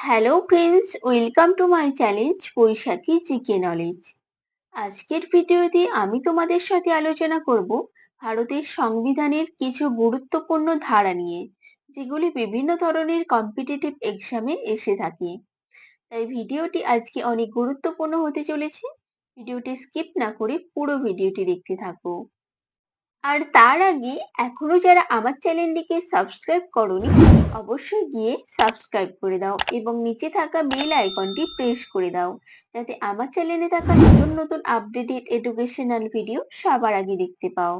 Hello friends welcome to my challenge Baishakhi GK knowledge আজকের ভিডিওতে আমি তোমাদের সাথে আলোচনা করব ভারতের সংবিধানের কিছু গুরুত্বপূর্ণ ধারা নিয়ে, যেগুলি বিভিন্ন ধরনের কম্পিটিটিভ এক্সামে এসে থাকে। তাই ভিডিওটি আজকে অনেক গুরুত্বপূর্ণ হতে চলেছে। ভিডিওটি স্কিপ না করে পুরো ভিডিওটি দেখতে থাকো। আর তার আগে এখনও যারা আমার চ্যানেলটিকে সাবস্ক্রাইব করনি, অবশ্যই গিয়ে সাবস্ক্রাইব করে দাও এবং নিচে থাকা বেল আইকনটি প্রেস করে দাও। যাতে আমার চ্যানেলে থাকা নতুন নতুন আপডেটেড এডুকেশনাল ভিডিও সবার আগে দেখতে পাও।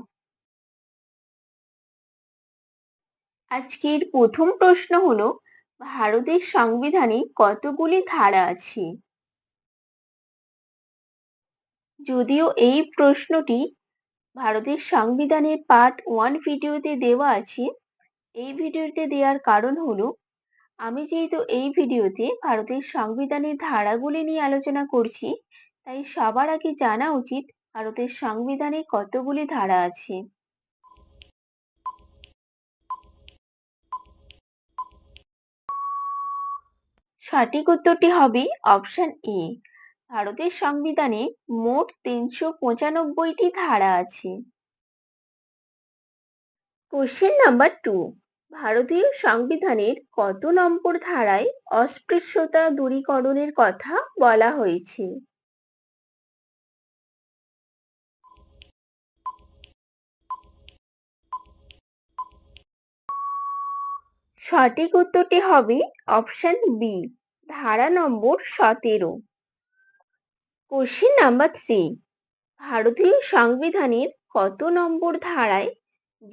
আজকের প্রথম প্রশ্ন হলো, ভারতের সংবিধানে কতগুলি ধারা আছে? যদিও এই প্রশ্নটি ভারতের সংবিধানের পার্ট ওয়ান ভিডিওতে দেওয়া আছে। এই ভিডিওতে দেওয়ার কারণ হলো, আমি যেহেতু এই ভিডিওতে ভারতের সংবিধানের ধারাগুলি নিয়ে আলোচনা করছি, তাই সবার আগে জানা উচিত ভারতের সংবিধানে কতগুলি ধারা আছে। সঠিক উত্তরটি হবে অপশন এ ভারতের সংবিধানে মোট তিনশো পঁচানব্বইটি ধারা আছে। কোশ্চেন নাম্বার টু ভারতীয় সংবিধানের কত নম্বর ধারায় অস্পৃশ্যতা দূরীকরণের কথা বলা হয়েছে? সঠিক উত্তরটি হবে অপশন বি, ধারা নম্বর সতেরো। কোশ্চেন নাম্বার থ্রি ভারতীয় সংবিধানের কত নম্বর ধারায়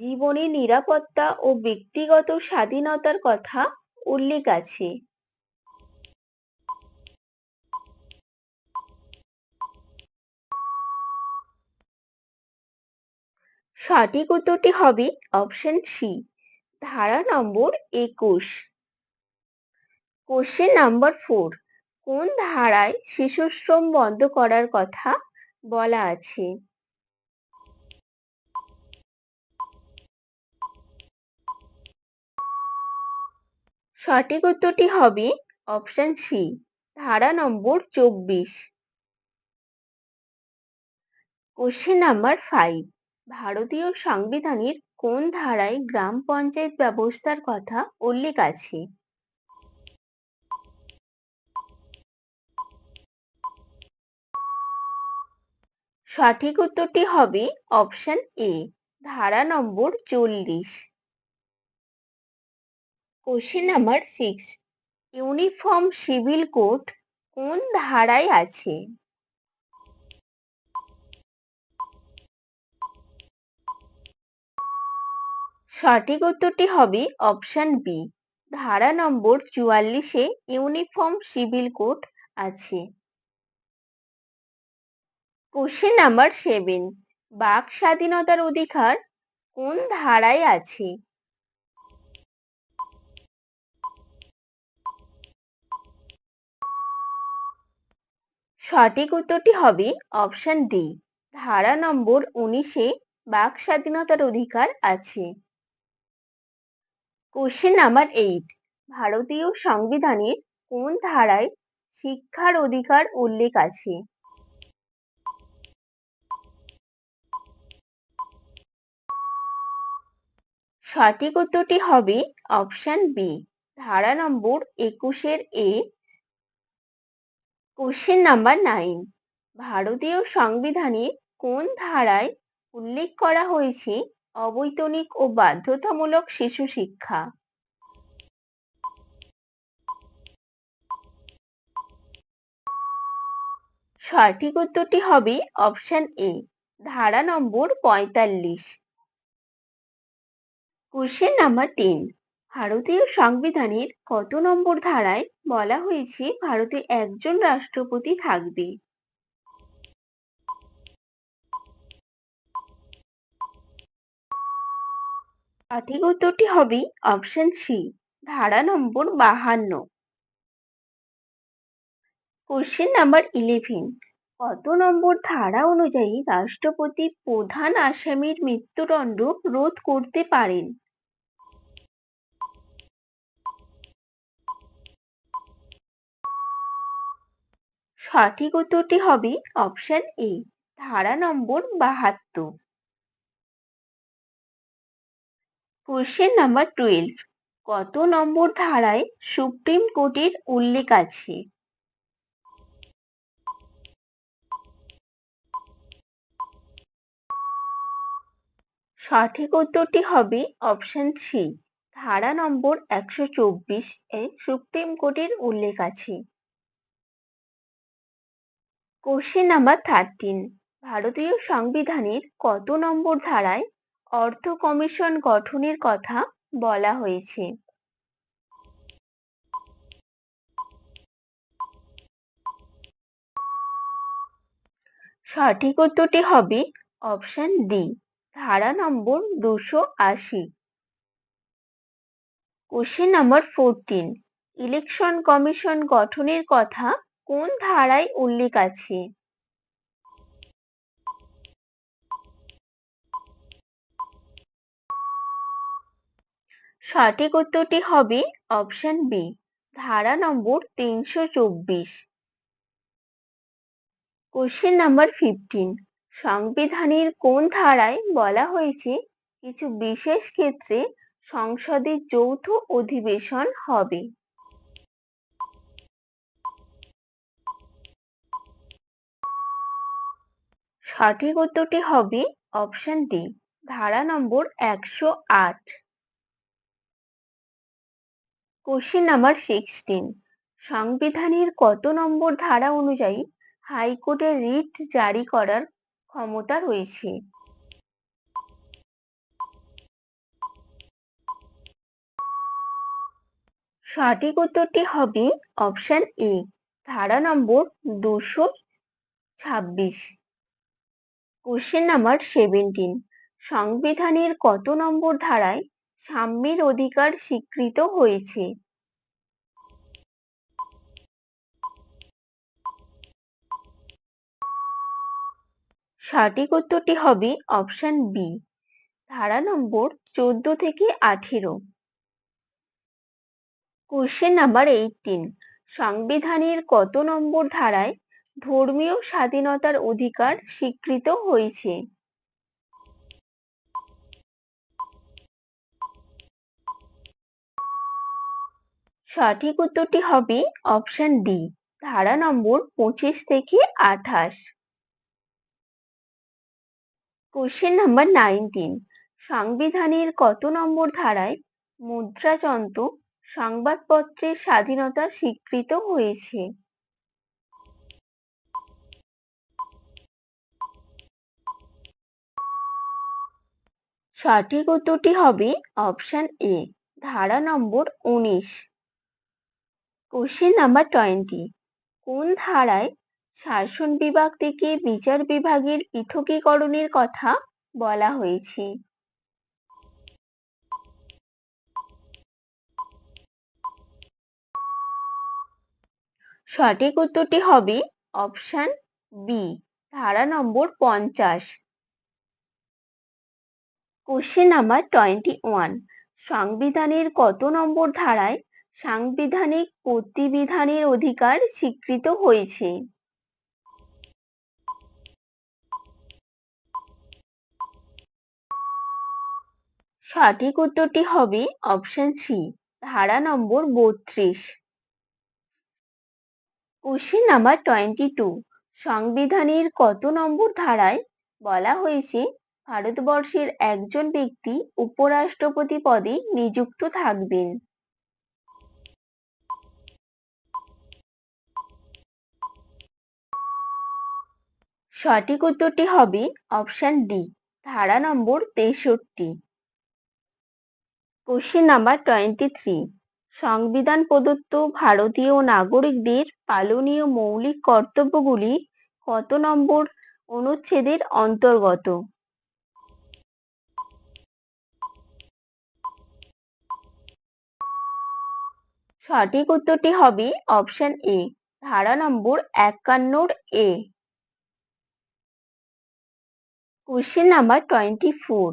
জীবনের নিরাপত্তা ও ব্যক্তিগত স্বাধীনতার কথা উল্লেখ আছে? সঠিক উত্তরটি হবে অপশন সি ধারা নম্বর একুশ। কোশ্চেন নাম্বার ফোর কোন ধারায় শিশুশ্রম বন্ধ করার কথা বলা আছে? সঠিক উত্তরটি হবে অপশন সি ধারা নম্বর চব্বিশ। কোশ্চেন নাম্বার ফাইভ ভারতীয় সংবিধানের কোন ধারায় গ্রাম পঞ্চায়েত ব্যবস্থার কথা উল্লেখ আছে? সঠিক উত্তরটি হবে অপশন এ ধারা নম্বর চল্লিশ। Question number six uniform civil code কোন ধারায় আছে? সঠিক উত্তরটি হবে অপশন বি ধারা নম্বর চুয়াল্লিশে ইউনিফর্ম সিভিল কোড আছে। কোশ্চেন নাম্বার সেভেন বাক স্বাধীনতার অধিকার কোন ধারায় আছে? সঠিক উত্তরটি হবে অপশন ডি। ধারা নম্বর উনিশে বাক স্বাধীনতার অধিকার আছে। Question number eight. ভারতীয় সংবিধানের কোন ধারায় শিক্ষার অধিকার উল্লেখ আছে? সঠিক উত্তরটি হবে অপশন বি ধারা নম্বর একুশের এ কোশ্চেন নাম্বার নাইন ভারতীয় সংবিধানে কোন ধারায় উল্লেখ করা হয়েছে অবৈতনিক ও বাধ্যতামূলক শিশু শিক্ষা? সঠিক উত্তরটি হবে অপশন এ ধারা নম্বর পঁয়তাল্লিশ। কোশ্চেন নাম্বার তিন ভারতীয় সংবিধানের কত নম্বর ধারায় বলা হয়েছে ভারতে একজন রাষ্ট্রপতি থাকবে? সঠিক উত্তরটি হবে অপশন সি ধারা নম্বর বাহান্ন। কোশ্চেন নাম্বার ইলেভেন কত নম্বর ধারা অনুযায়ী রাষ্ট্রপতি প্রধান আসামির মৃত্যুদণ্ড রোধ করতে পারেন। সঠিক উত্তরটি হবে অপশন এ, ধারা নম্বর বাহাত্তর। কোশ্চেন নাম্বার টুয়েলভ, কত নম্বর ধারায় সুপ্রিম কোর্টের উল্লেখ আছে? সঠিক উত্তরটি হবে অপশন সি ধারা নম্বর একশো চব্বিশ এ সুপ্রিম কোর্টের উল্লেখ আছে। কোশ্চেন নাম্বার থার্টিন ভারতীয় সংবিধানের কত নম্বর ধারায় অর্থ কমিশন গঠনের কথা বলা হয়েছে? সঠিক উত্তরটি হবে অপশন ডি ধারা নম্বর দুশো আশি। Question number fourteen election commission গঠনের কথা কোন ধারায় উল্লেখ আছে? সঠিক উত্তরটি হবে অপশন বি ধারা নম্বর তিনশো চব্বিশ। কোশ্চেন নাম্বার ফিফটিন সংবিধানের কোন ধারায় বলা হয়েছে কিছু বিশেষ ক্ষেত্রে সংসদে যৌথ অধিবেশন হবে? সঠিক উত্তরটি হবে অপশন ডি, ধারা নম্বর একশো আট। কোশ্চেন নাম্বার সিক্সটিন, সংবিধানের কত নম্বর ধারা অনুযায়ী হাইকোর্টের রিট জারি করার ক্ষমতা রয়েছে। সঠিক উত্তরটি হবে অপশন এ ধারা নম্বর দুশো ছাব্বিশ। কোশ্চেন নাম্বার সেভেন্টিন সংবিধানের কত নম্বর ধারায় সাম্যের অধিকার স্বীকৃত হয়েছে? সঠিক উত্তরটি হবে অপশন বি ধারা নম্বর চোদ্দ থেকে আঠেরো। কোশ্চেন নাম্বার এইটিন সংবিধানের কত নম্বর ধারায় ধর্মীয় স্বাধীনতার অধিকার স্বীকৃত হয়েছে? সঠিক উত্তরটি হবে অপশন ডি ধারা নম্বর পঁচিশ থেকে আঠাশ। কোশ্চেন নাম্বার নাইনটিন সংবিধানের কত নম্বর ধারায় মুদ্রাযন্ত্র সংবাদপত্রের স্বাধীনতা স্বীকৃত হয়েছে? সঠিক উত্তরটি হবে অপশন এ ধারা নম্বর উনিশ। কোশ্চেন নাম্বার টোয়েন্টি কোন ধারায় শাসন বিভাগ থেকে বিচার বিভাগের পৃথকীকরণের কথা বলা হয়েছে। সঠিক উত্তরটি হবে অপশন বি ধারা নম্বর পঞ্চাশ। কোশ্চেন নাম্বার টোয়েন্টি ওয়ান, সংবিধানের কত নম্বর ধারায় সাংবিধানিক প্রতিবিধানের অধিকার স্বীকৃত হয়েছে? সঠিক উত্তরটি হবে অপশন সি ধারা নম্বর বত্রিশ। কোশ্চেন নাম্বার টোয়েন্টি টু সংবিধানের কত নম্বর ধারায় বলা হয়েছে, ভারতবর্ষের একজন ব্যক্তি উপরাষ্ট্রপতি পদে নিযুক্ত থাকবেন? সঠিক উত্তরটি হবে অপশন ডি ধারা নম্বর তেষট্টি। কোশ্চেন নাম্বার টোয়েন্টি থ্রি সংবিধান প্রদত্ত ভারতীয় নাগরিকদের পালনীয় মৌলিক কর্তব্যগুলি কত নম্বর? অনুচ্ছেদের অন্তর্গত। সঠিক উত্তরটি হবে অপশন এ ধারা নম্বর একান্নর A question number twenty four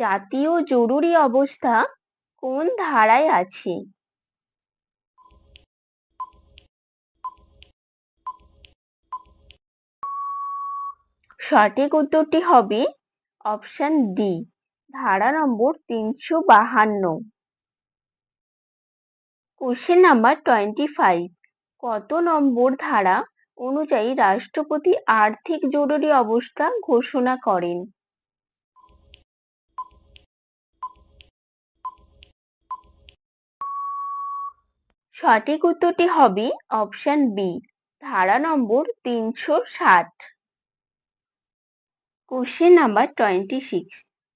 জাতীয় জরুরি অবস্থা কোন ধারায় আছে? সঠিক উত্তরটি হবে অপশন ডি, ধারা নম্বর তিনশো বাহান্ন। কোশ্চেন নাম্বার টোয়েন্টি ফাইভ, কত নম্বর ধারা অনুযায়ী রাষ্ট্রপতি আর্থিক জরুরি অবস্থা ঘোষণা করেন? সঠিক উত্তরটি হবে অপশন বি ধারা নম্বর তিনশো ষাট। কোশ্চেন নাম্বার টোয়েন্টি সিক্স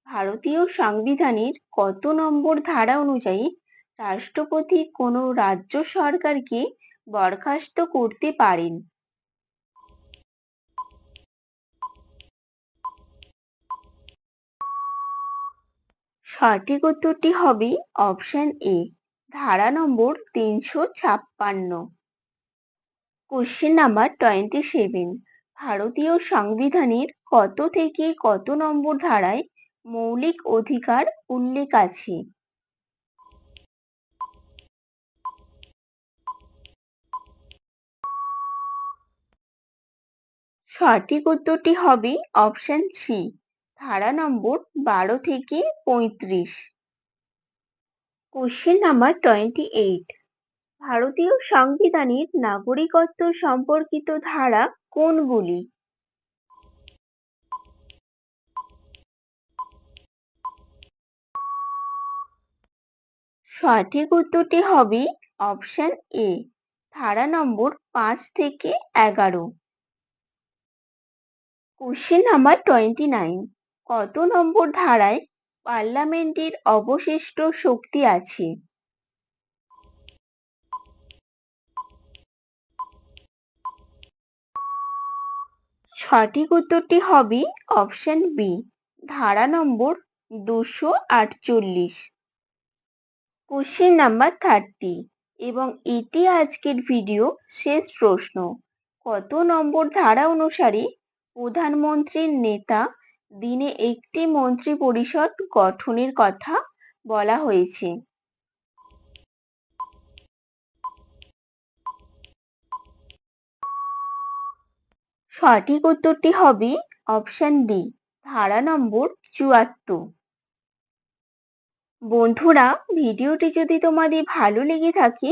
ভারতীয় সংবিধানের কত নম্বর ধারা অনুযায়ী রাষ্ট্রপতি কোনো রাজ্য সরকারকে বরখাস্ত করতে পারেন? সঠিক উত্তরটি হবে অপশন এ ধারা নম্বর তিনশো ছাপ্পান্ন। কোশ্চেন নাম্বার টোয়েন্টি সেভেন ভারতীয় সংবিধানের কত থেকে কত নম্বর ধারায় মৌলিক অধিকার উল্লেখ আছে? সঠিক উত্তরটি হবে অপশন সি ধারা নম্বর বারো থেকে পঁয়ত্রিশ। কোশ্চেন নাম্বার টোয়েন্টি এইট ভারতীয় সংবিধানের নাগরিকত্ব সম্পর্কিত ধারা কোনগুলি? সঠিক উত্তরটি হবে অপশন এ ধারা নম্বর পাঁচ থেকে এগারো। কোশ্চেন নাম্বার টোয়েন্টি নাইন কত নম্বর ধারায় পার্লামেন্টের অবশিষ্ট শক্তি আছে। সঠিক উত্তরটি হবে অপশন বি, ধারা নম্বর দুশো আটচল্লিশ। কোশ্চেন নাম্বার থার্টি, এবং এটি আজকের ভিডিও শেষ প্রশ্ন। কত নম্বর ধারা অনুসারে প্রধানমন্ত্রীর নেতা দিনে একটি মন্ত্রী পরিষদ গঠনের কথা বলা হয়েছে। সঠিক উত্তরটি হবে অপশন ডি ধারা নম্বর চুয়াত্তর। বন্ধুরা, ভিডিওটি যদি তোমাদের ভালো লেগে থাকে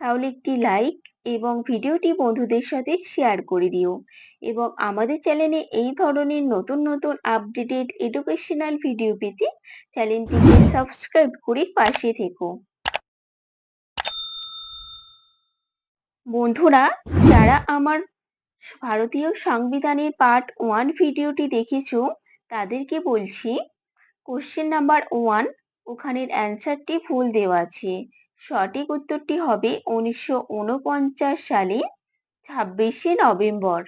তাহলে একটি লাইক এবং ভিডিওটি বন্ধুদের সাথে শেয়ার করে দিও এবং আমাদের চ্যানেলে এই ধরনের নতুন নতুন আপডেটেড এডুকেশনাল ভিডিও পেতে চ্যানেলটিকে সাবস্ক্রাইব করে পাশে থেকো। বন্ধুরা, যারা আমার ভারতীয় সংবিধানের পার্ট ওয়ান ভিডিওটি দেখেছ, তাদেরকে বলছি কোশ্চেন নাম্বার ওয়ান ওখানের অ্যান্সারটি ভুল দেওয়া আছে। সঠিক উত্তরটি হবে উনিশশো ঊনপঞ্চাশ সালে ছাব্বিশে নভেম্বর।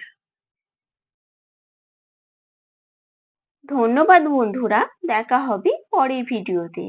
ধন্যবাদ বন্ধুরা দেখা হবে পরের ভিডিওতে।